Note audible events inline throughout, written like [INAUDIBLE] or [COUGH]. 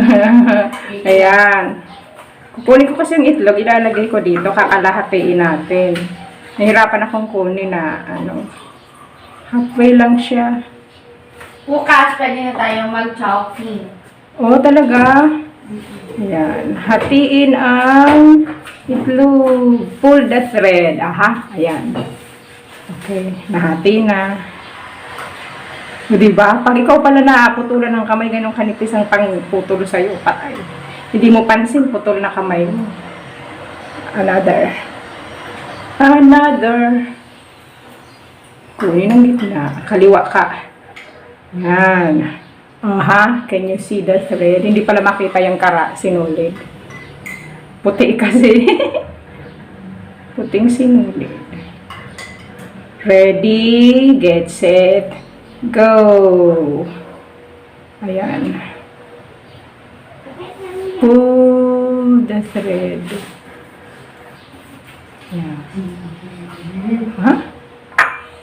[LAUGHS] Ayan. Kukunin ko kasi yung itlog, ilalagay ko dito, kakalahatiin natin. Nahirapan akong kunin na, ano, halfway lang siya. Bukas, pwede na tayo mag-chopping. Oo, talaga. Ayan. Hatiin ang itlog. Pull the thread. Aha. Ayan. Okay. Nahati na. O, diba? Pag ikaw pala naaputulan ng kamay, ganun kanipis ang pangputol sa'yo, patay. Hindi mo pansin, putol na kamay mo. Another. Another. Kunin ang gitna. Kaliwa ka. Yan. Aha, can you see the thread? Hindi pala makita yung kara, sinulid. Puti kasi. [LAUGHS] Puting sinulid. Ready, get set, go. Ayan. Pull the thread. Yan. Ha?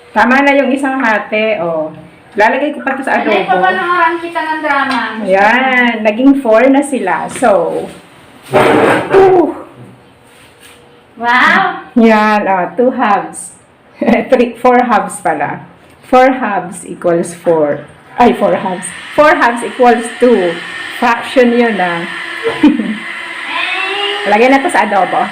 Tama na yung isang hati, oh. Lalagay ko pa to sa Ay, adobo. papanooran kita ng drama. Ayan, naging four na sila. So, two. Wow! Yan, oh, two halves. [LAUGHS] Three, four halves pala. Four halves equals four. Ay, four halves. Four halves equals two. Fraction yun ah. [LAUGHS] Lagyan na to sa adobo.